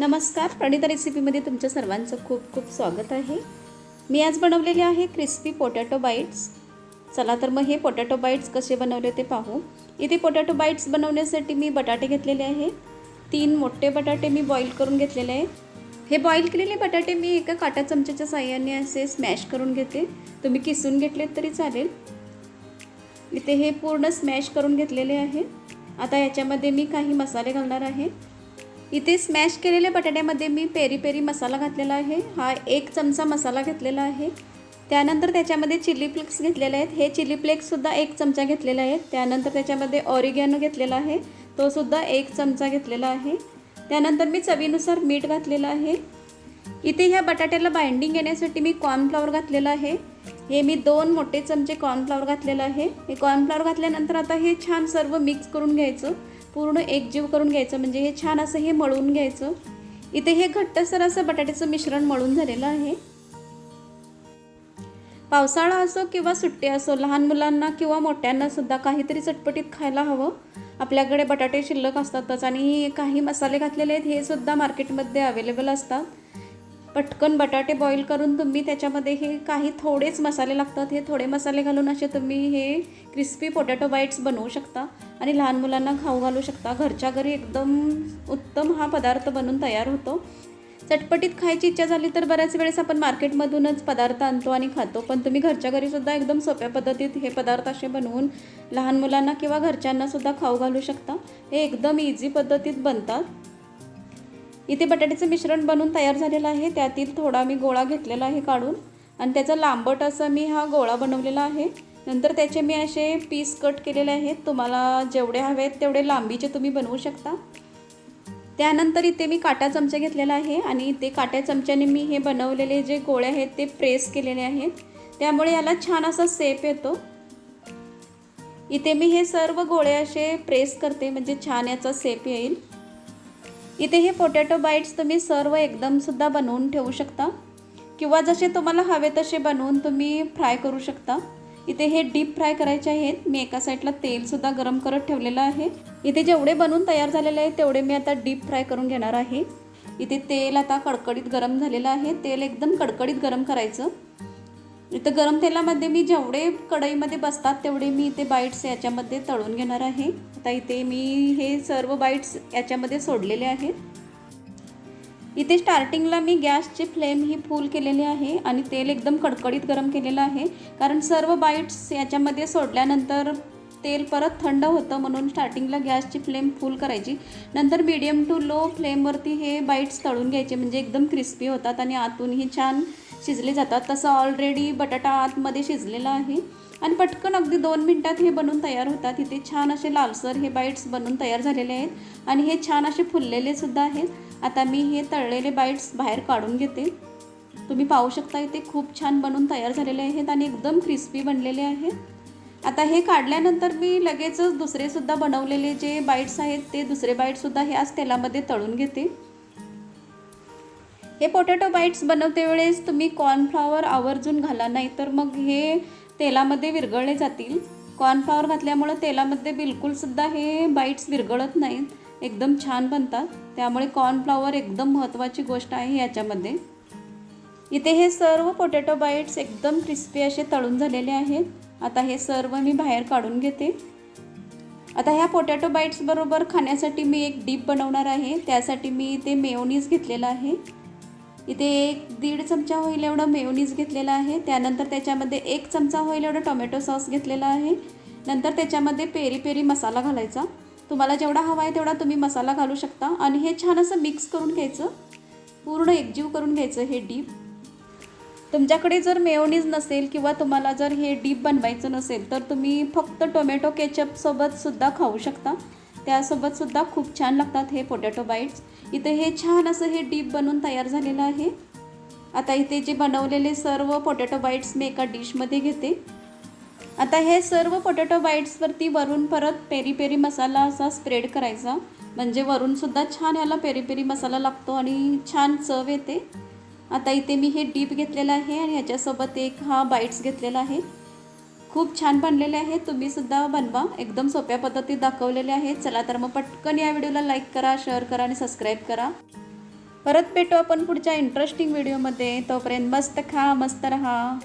नमस्कार प्रणिता रेसिपीमध्ये तुमच्या सर्वांचं खूप खूप स्वागत आहे. मी आज बनवलेले आहे क्रिस्पी पोटॅटो बाईट्स चला तर मग हे पोटॅटो बाईट्स कसे बनवले ते पाहू. इथे पोटॅटो बाईट्स बनवण्यासाठी मी बटाटे घेतलेले आहे. तीन मोठे बटाटे मी बॉईल करून घेतलेले आहेत हे बॉईल केलेले बटाटे मी एका काटा चमच्याच्या साह्याने असे स्मॅश करून घेते. तुम्ही किसून घेतलेत तरी चालेल. इथे हे पूर्ण स्मॅश करून घेतलेले आहे. आता याच्यामध्ये मी काही मसाले घालणार आहे. इथे स्मॅश केलेल्या बटाट्यामध्ये मी पेरी पेरी मसाला घातलेला आहे. हा एक चमचा मसाला घेतलेला आहे. त्यानंतर त्याच्यामध्ये चिली फ्लेक्स घेतलेले आहेत. हे चिली फ्लेक्ससुद्धा एक चमचा घेतलेला आहे त्यानंतर त्याच्यामध्ये ऑरिगॅनो घेतलेला आहे. तोसुद्धा एक चमचा घेतलेला आहे. त्यानंतर मी चवीनुसार मीठ घातलेलं आहे. इथे ह्या बटाट्याला बाइंडिंग येण्यासाठी मी कॉर्नफ्लॉवर घातलेलं आहे. हे मी दोन मोठे चमचे कॉर्नफ्लॉवर घातलेलं आहे. हे कॉर्नफ्लॉवर घातल्यानंतर आता हे छान सर्व मिक्स करून घ्यायचं. पूर्ण एकजीव करून घ्यायचं म्हणजे हे छान असं हे मळून घ्यायचं. इथे हे घट्टसर असं बटाट्याचं मिश्रण मळून झालेलं आहे. पावसाळा असो किंवा सुट्टी असो लहान मुलांना किंवा मोठ्यांना सुद्धा काहीतरी चटपटीत खायला हवं. आपल्याकडे बटाटे शिल्लक असतातच आणि काही मसाले घातलेले आहेत हे सुद्धा मार्केटमध्ये अवेलेबल असतात. पटकन बटाटे बॉईल करून तुम्ही त्याच्यामध्ये हे काही थोडेच मसाले लागतात. हे थोडे मसाले घालून असे तुम्ही हे क्रिस्पी पोटॅटो बाईट्स बनवू शकता आणि लहान मुलांना खाऊ घालू शकता. घरच्या घरी एकदम उत्तम हा पदार्थ बनून तयार होतो. चटपटीत खायची इच्छा झाली तर बऱ्याच वेळेस आपण मार्केटमधूनच पदार्थ आणतो आणि खातो. पण तुम्ही घरच्या घरीसुद्धा एकदम सोप्या पद्धतीत हे पदार्थ असे बनवून लहान मुलांना किंवा घरच्यांनासुद्धा खाऊ घालू शकता. हे एकदम इझी पद्धतीत बनतात. इथे बटाट्याचं मिश्रण बनवून तयार झालेलं आहे. त्यातील थोडा मी गोळा घेतलेला आहे काढून. आणि त्याचा लांबट असा मी हा गोळा बनवलेला आहे. नंतर त्याचे मी असे पीस कट केलेले आहेत. तुम्हाला जेवढे हवे आहेत तेवढे लांबीचे तुम्ही बनवू शकता. त्यानंतर इथे मी काटा चमचा घेतलेला आहे. आणि इथे काट्या चमच्याने मी हे बनवलेले जे गोळे आहेत ते प्रेस केलेले आहेत. त्यामुळे याला छान असा सेप येतो. इथे मी हे सर्व गोळे असे प्रेस करते. म्हणजे छान याचा सेप येईल. इथे हे पोटॅटो बाईट्स तुम्ही सर्व एकदमसुद्धा बनवून ठेवू शकता. किंवा जसे तुम्हाला हवे तसे बनवून तुम्ही फ्राय करू शकता. इथे हे डीप फ्राय करायचे आहेत. मी एका साईडला तेलसुद्धा गरम करत ठेवलेलं आहे. इथे जेवढे बनवून तयार झालेले आहे तेवढे मी आता डीप फ्राय करून घेणार आहे. इथे तेल आता कडकडीत गरम झालेलं आहे. तेल एकदम कडकडीत गरम करायचं. इथं गरम तेलामध्ये मी जेवढे कढईमध्ये बसतात तेवढे मी इथे बाईट्स याच्यामध्ये तळून घेणार आहे. आता इथे मी हे सर्व बाईट्स याच्यामध्ये सोडलेले आहेत. इथे स्टार्टिंगला मी गॅसची फ्लेम ही फुल केलेली आहे आणि तेल एकदम कडकडीत गरम केलेलं आहे. कारण सर्व बाईट्स याच्यामध्ये सोडल्यानंतर तेल परत थंड होतं म्हणून स्टार्टिंगला गॅसची फ्लेम फुल करायची. नंतर मीडियम टू लो फ्लेमवरती हे बाईट्स तळून घ्यायचे म्हणजे एकदम क्रिस्पी होतात आणि आतूनही छान शिजले जातात. तसं ऑलरेडी बटाटा आतमध्ये शिजलेला आहे. आणि पटकन अगदी दोन मिनटात हे बनून तयार होतात. इथे छान असे लालसर हे बाईट्स बनून तयार झालेले आहेत. आणि हे छान असे फुललेले सुद्धा आहेत. आता मी हे तळलेले बाईट्स बाहेर काढून घेते. तुम्ही पाहू शकता इथे खूप छान बनून तयार झालेले आहेत आणि एकदम क्रिस्पी बनलेले आहेत. आता हे काढल्यानंतर मी लगेचच दुसरेसुद्धा बनवलेले जे बाईट्स आहेत ते दुसरे बाईट्ससुद्धा ह्याच तेलामध्ये तळून घेते. हे पोटॅटो बाईट्स बनवते वेळेस तुम्ही कॉर्नफ्लॉवर आवर्जून घाला नाही तर मग हे तेलामध्ये विरघळले जातील. कॉर्नफ्लॉवर घातल्यामुळं तेलामध्ये बिलकुलसुद्धा हे बाईट्स विरघळत नाहीत. एकदम छान बनतात. त्यामुळे कॉर्नफ्लॉवर एकदम महत्त्वाची गोष्ट आहे याच्यामध्ये. इथे हे सर्व पोटॅटो बाईट्स एकदम क्रिस्पी असे तळून झालेले आहेत. आता हे सर्व मी बाहेर काढून घेते. आता ह्या पोटॅटो बाईट्सबरोबर खाण्यासाठी मी एक डीप बनवणार आहे. त्यासाठी मी इथे मेयोनीज घेतलेलं आहे. इथे एक दीड चमचा होईल एवढं मेयोनीज घेतलेलं आहे. त्यानंतर त्याच्यामध्ये एक चमचा होईल एवढं टोमॅटो सॉस घेतलेला आहे. नंतर त्याच्यामध्ये पेरी पेरी मसाला घालायचा. तुम्हाला जेवढा हवा आहे तेवढा तुम्ही मसाला घालू शकता. आणि हे छान असं मिक्स करून घ्यायचं. पूर्ण एकजीव करून घ्यायचं हे डीप. तुमच्याकडे जर मेयोनीज नसेल किंवा तुम्हाला जर हे डीप बनवायचं नसेल तर तुम्ही फक्त टोमॅटो केचपसोबतसुद्धा खाऊ शकता. त्यासोबतसुद्धा खूप छान लागतात हे पोटॅटो बाईट्स इथे हे छान असं हे डीप बनून तयार झालेलं आहे. आता इथे जे बनवलेले सर्व पोटॅटो बाईट्स मी एका डिशमध्ये घेते. आता हे सर्व पोटॅटो बाईट्सवरती वरून परत पेरी पेरी मसाला असा स्प्रेड करायचा. म्हणजे वरूनसुद्धा छान याला पेरी पेरी मसाला लागतो आणि छान चव येते. आता इथे मी हे डीप घेतलेलं आहे आणि ह्याच्यासोबत एक हा बाईट्स घेतलेला आहे. खूप छान बनलेले आहेत तुम्हीसुद्धा बनवा. एकदम सोप्या पद्धतीत दाखवलेले आहेत चला तर मग पटकन या व्हिडिओला लाईक करा शेअर करा आणि सबस्क्राईब करा. परत भेटू आपण पुढच्या इंटरेस्टिंग व्हिडिओमध्ये तोपर्यंत मस्त खा मस्त रहा.